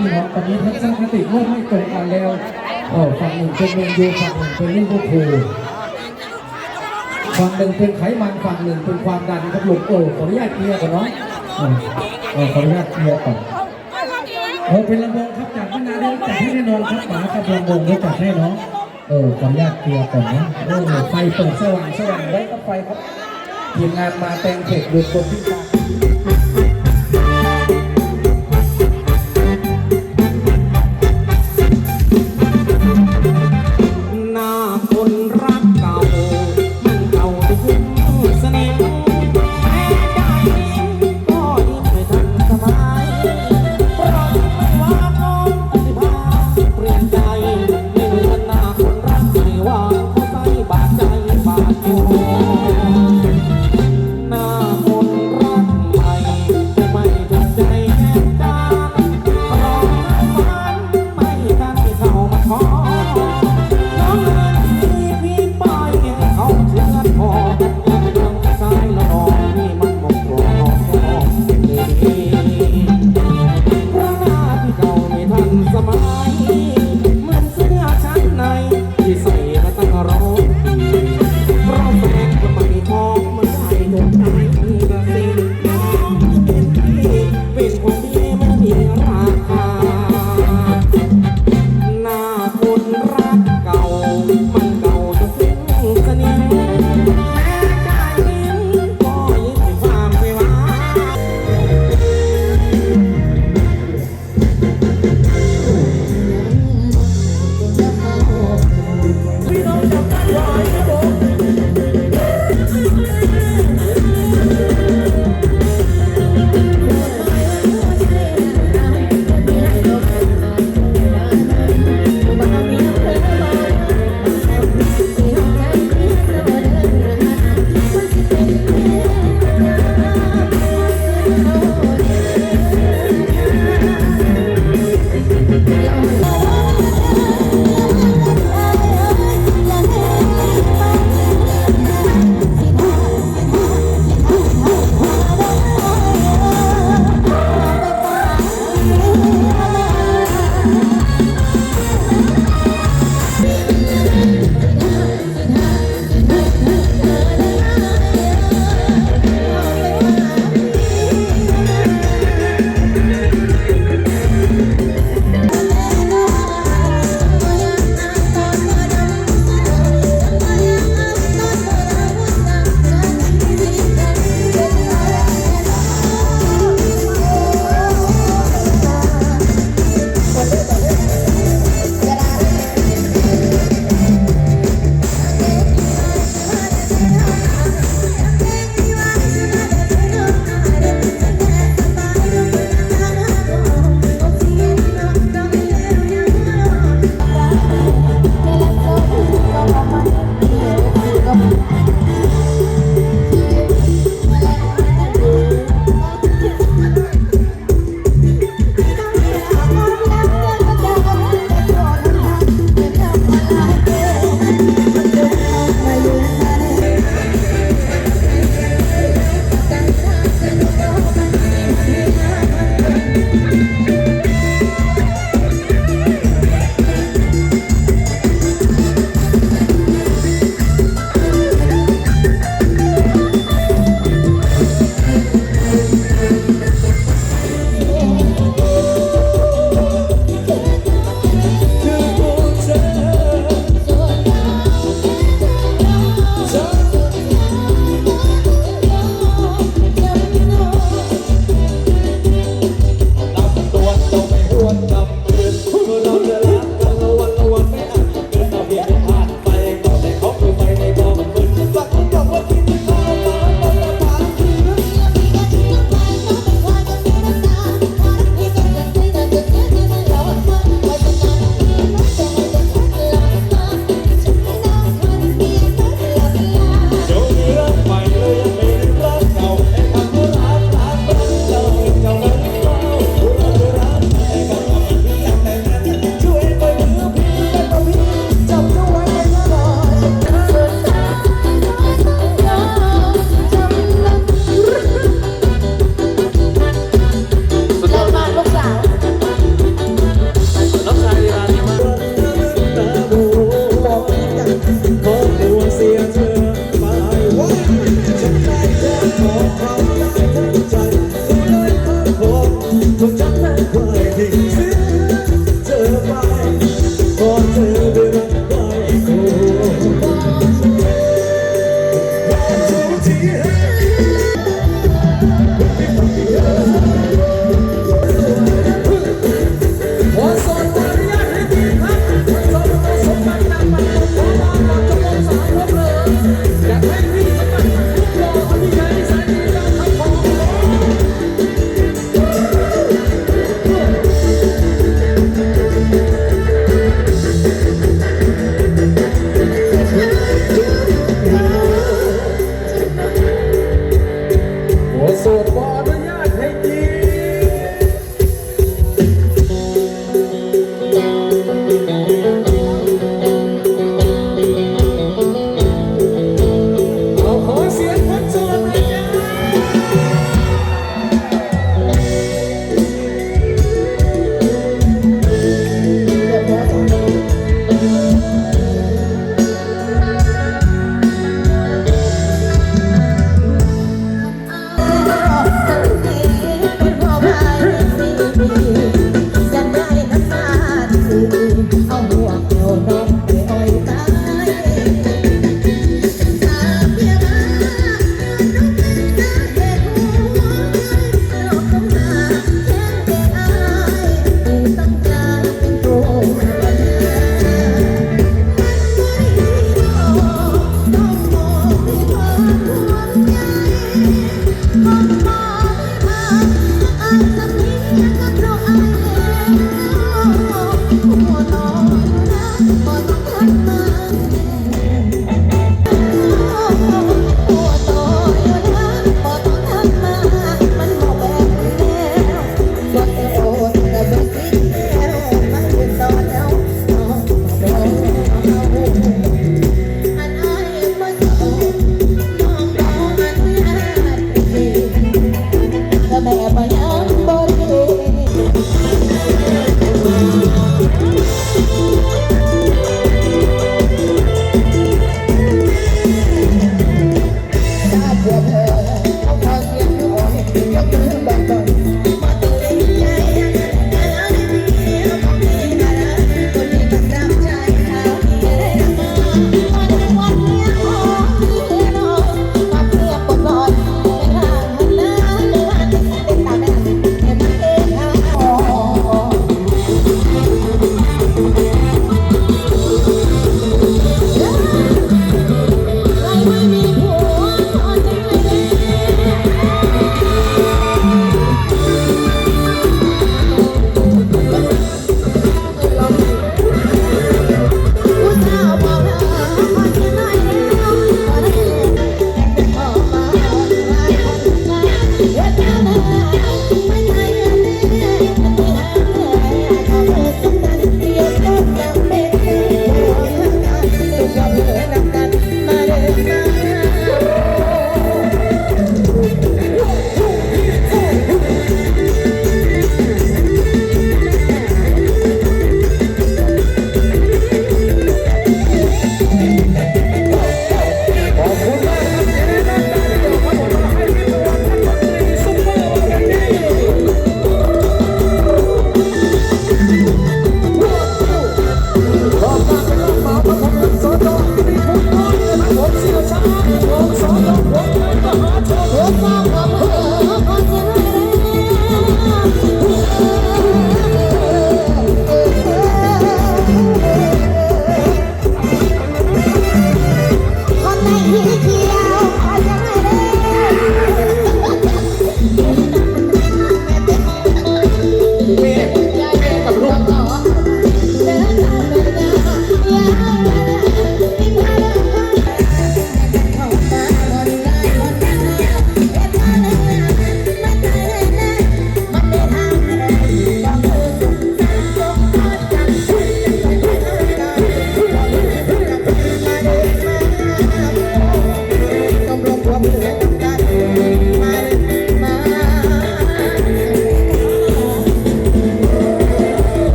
พี่น้องตอนนี้ท่านสร้ติเริ่มไม่ตรงกันแล้วโอ้ฝั่งหนึ่งเป็นเมนยูฝั่งหนึ่งเป็นลิเวอร์พูฝั่งหนึ่งเป็นไขมันฝั่งหนึ่งเป็นความดันครับลุงโอ้ขออนุญาตเคลียก่อนเนาะขออนุญาตเคลียร์ก่อนโอ้เป็นลำวงครับจากพนาเดลจากที่แน่นอนครับหมากับลำวงรู้จักแน่นอนเออขออนุญาตเคลียก่อนนะโอ้ไฟเปิดสว่างสว่างไว้ก็ไฟครับทีมงานมาแต่งเผ็ดดยคนที่ตา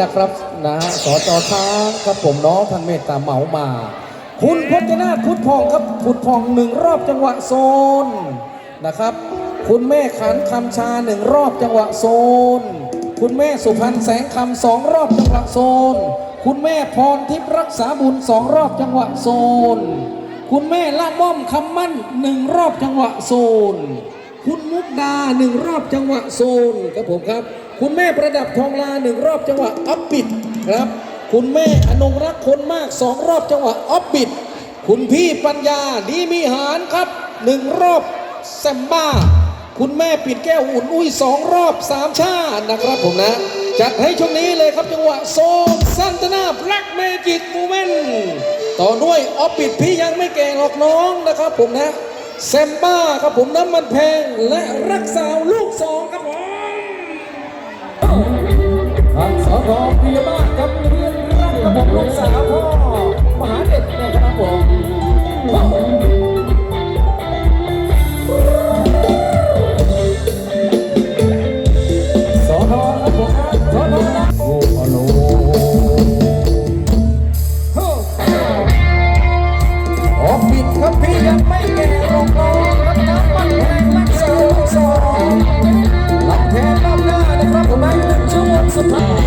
นะครับนะฮะสจช้างครับผมน้องท่านเมตตาเหมามา คุณพจนาพุทธพองครับพุทธพองหนึ่งรอบจังหวะโซนนะครับ คุณแม่ขันคำชาหนึ่งรอบจังหวะโซน คุณแม่สุพรรณแสงคำสองรอบจังหวะโซน คุณแม่พรทิพย์รักษาบุญสองรอบจังหวะโซน คุณแม่ละม่อมคำมั่นหนึ่งรอบจังหวะโซน คุณมุกดาหนึ่งรอบจังหวะโซนครับผมครับ คุณแม่ประดับทองลาหนึ่งรอบจังหวะอัพบิดครับ คุณแม่อนงรักคนมากสองรอบจังหวะอัพบิด คุณพี่ปัญญาดีมีหารครับหนึ่งรอบแซมบ้า คุณแม่ปิดแก้วอุ่นอุ้ยสองรอบสามชานะครับผมนะ จัดให้ช่วงนี้เลยครับจังหวะโซมซันตนาแบล็กเมจิกมูเมนต่อด้วยออฟปิดพี่ยังไม่แก่หรอกน้องนะครับผมนะแซมบ้าครับผมน้ำมันแพงและรักสาวลูกสองครับผม ทางสรอพิยาบาลกับเรียนรักกระบอกลงสาพ่อมหาเด็กนะครับผมอทรับสกรพี่ยัง It's.